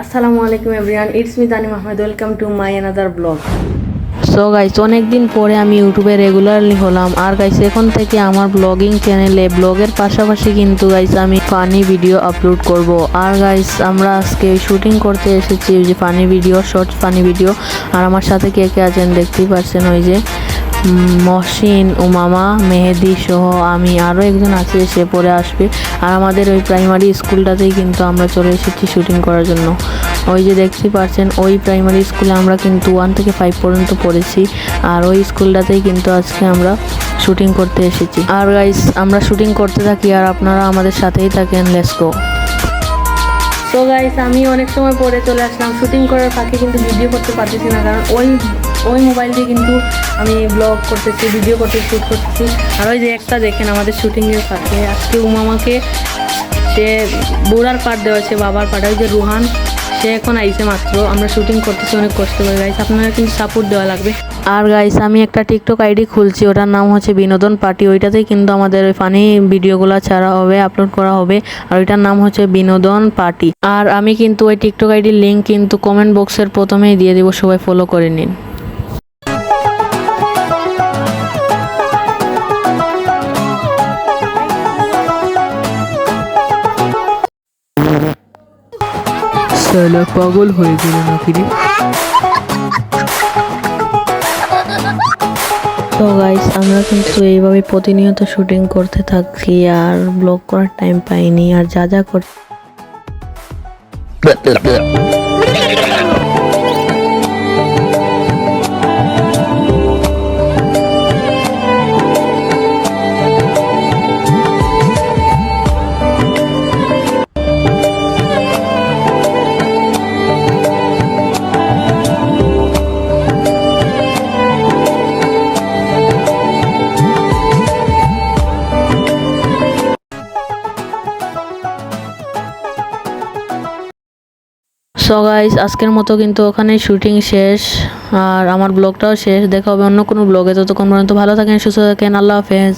আসসালামু আলাইকুম everyone, it's me Tanim Ahmed, welcome to my another blog. So guys অনেক দিন পরে আমি ইউটিউবে রেগুলারলি হলাম। আর গাইস এখন থেকে আমার ব্লগিং চ্যানেলে ব্লগের পাশাপাশি কিন্তু গাইস আমি ফানি ভিডিও আপলোড করব। আর গাইস আমরা আজকে শুটিং করতে এসেছি যে funny video short funny video আর আমার সাথে কে কে আছেন দেখতেই পাচ্ছেন ওই যে মহসিন উমামা মেহেদি সহ আমি আরও একজন আছে, সে পরে আসবে। আর আমাদের ওই প্রাইমারি স্কুলটাতেই কিন্তু আমরা চলে এসেছি শুটিং করার জন্য। ওই যে দেখতে পাচ্ছেন ওই প্রাইমারি স্কুলে আমরা কিন্তু ওয়ান থেকে ফাইভ পর্যন্ত পড়েছি। আর ওই স্কুলটাতেই কিন্তু আজকে আমরা শুটিং করতে এসেছি। আর গাইস আমরা শুটিং করতে থাকি আর আপনারা আমাদের সাথেই থাকেন লেসকো তো গাইস আমি অনেক সময় পরে চলে আসলাম। শুটিং করার ফাঁকে কিন্তু ভিডিও করতে পারতেছি না, কারণ ওই ওই মোবাইল দিয়ে কিন্তু আমি ব্লগ করতেছি ভিডিও করতে শ্যুট করতেছি। আর ওই যে একটা দেখেন আমাদের শুটিংয়ের ফাঁকে, আজকে উমামাকে সে বুড়ার পাট দেওয়া হয়েছে, বাবার পাট ওই যে রুহান সে এখন আইসে মাত্র? আমরা শুটিং করতেছি, অনেক কষ্ট করে। গাইস আপনারা কিন্তু সাপোর্ট দেওয়া লাগবে। আর গাইস আমি একটা টিকটক আইডি খুলছি, ওটার নাম হচ্ছে বিনোদন পার্টি। ওইটাতেই কিন্তু আমাদের ওই ফানি ভিডিওগুলো ছাড়া হবে আপলোড করা হবে। আর ওইটার নাম হচ্ছে বিনোদন পার্টি। আর আমি কিন্তু ওই টিকটক আইডির লিঙ্ক কিন্তু কমেন্ট বক্সের প্রথমেই দিয়ে দেবো, সবাই ফলো করে নিন। সালা পাগল হয়ে গেল নাকি রে তো গাইস আমরা কিন্তু এইভাবে প্রতিনিয়ত শুটিং করতে থাকি আর ব্লগ করার টাইম পাইনি আর যা যা কর সো গাইস আজকের মতো কিন্তু ওখানে শুটিং শেষ। আর আমার ব্লগটাও শেষ। দেখা হবে অন্য কোনো ব্লগে ততক্ষণ পর্যন্ত ভালো থাকেন, সুস্থ থাকেন। আল্লাহ হাফেজ।